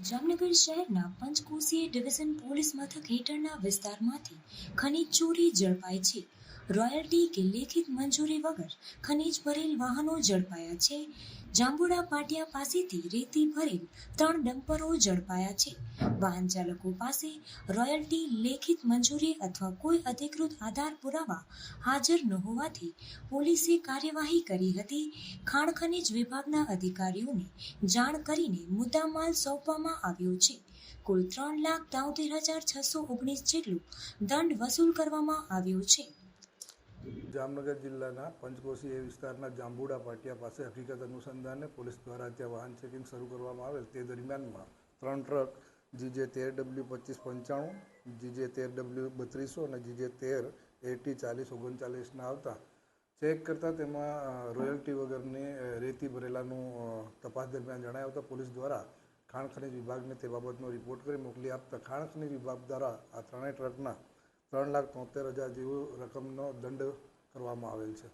જામનગર શહેરના પંચકોશીય division police મથક હેઠળના વિસ્તારમાંથી ખનીજ ચોરી ઝડપાઈ છે. રોયલ્ટી કે લેખિત મંજૂરી વગર ખનીજ ભરેલ વાહનો ઝડપાયા છે. જાંબુડા પાટિયા પાસેથી રેતી ભરેલ ત્રણ ડમ્પરો ઝડપાયા છે. વાહન ચાલકો પાસે રોયલ્ટી, લેખિત મંજૂરી અથવા કોઈ અધિકૃત આધાર પુરાવા હાજર ન હોવાથી પોલીસે કાર્યવાહી કરી હતી. ખાણ ખનીજ વિભાગના અધિકારીઓને જાણ કરીને મુદ્દામાલ સોંપવામાં આવ્યો છે. કુલ ત્રણ લાખ તોતેર હજાર છસો ઓગણીસ જેટલું દંડ વસૂલ કરવામાં આવ્યો છે. જામનગર જિલ્લાના પંચકોશી એ વિસ્તારના જાંબુડા પાટિયા પાસે હકીકત અનુસંધાને પોલીસ દ્વારા ત્યાં વાહન ચેકિંગ શરૂ કરવામાં આવેલ તે દરમિયાનમાં ત્રણ ટ્રક, જીજે તેર ડબલ્યુ પચીસ પંચાણું, જીજે તેર ડબલ્યુ બત્રીસો અને જીજે તેર એટી ચાલીસ ઓગણચાલીસના આવતા. ચેક કરતાં તેમાં રોયલ્ટી વગરની રેતી ભરેલાનું તપાસ દરમિયાન જણાય આવતા પોલીસ દ્વારા ખાણ ખનિજ વિભાગને તે બાબતનો રિપોર્ટ કરી મોકલી આપતા ખાણ ખનિજ વિભાગ દ્વારા આ ત્રણેય ટ્રકના ત્રણ લાખ તોતેર હજાર જેવું રકમનો દંડ કરવામાં આવેલ છે.